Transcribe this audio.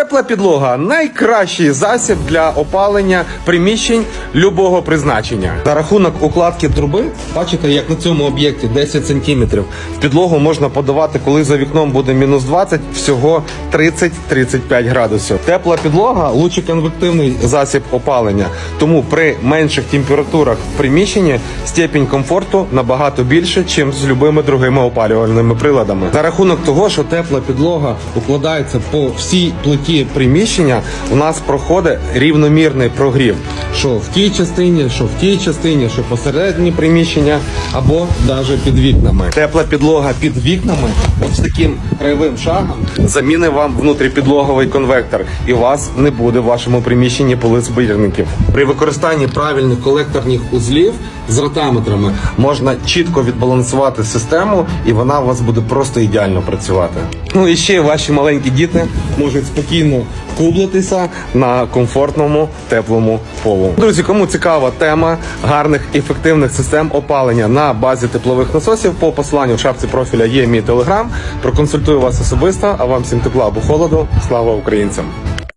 Тепла підлога найкращий засіб для опалення приміщень любого призначення. За рахунок укладки труби, бачите, як на цьому об'єкті 10 см. В підлогу можна подавати, коли за вікном буде мінус 20, всього 30-35 градусів. Тепла підлога лучше конвективний засіб опалення. Тому при менших температурах в приміщенні степінь комфорту набагато більше, ніж з любими другими опалювальними приладами. За рахунок того, що тепла підлога укладається по всій плиті приміщення, у нас проходить рівномірний прогрів. Що в тій частині, що в тій частині, що посередині приміщення, або навіть під вікнами. Тепла підлога під вікнами, ось таким краєвим шагом замінить вам внутріпідлоговий конвектор, і вас не буде в вашому приміщенні полицбірників. При використанні правильних колекторних узлів з ротаметрами можна чітко відбалансувати систему, і вона у вас буде просто ідеально працювати. Ну і ще ваші маленькі діти можуть спокійно кублитися на комфортному теплому полу. Друзі, кому цікава тема гарних ефективних систем опалення на базі теплових насосів, по посиланню в шапці профіля є мій телеграм. Проконсультую вас особисто. А вам всім тепла або холоду. Слава українцям!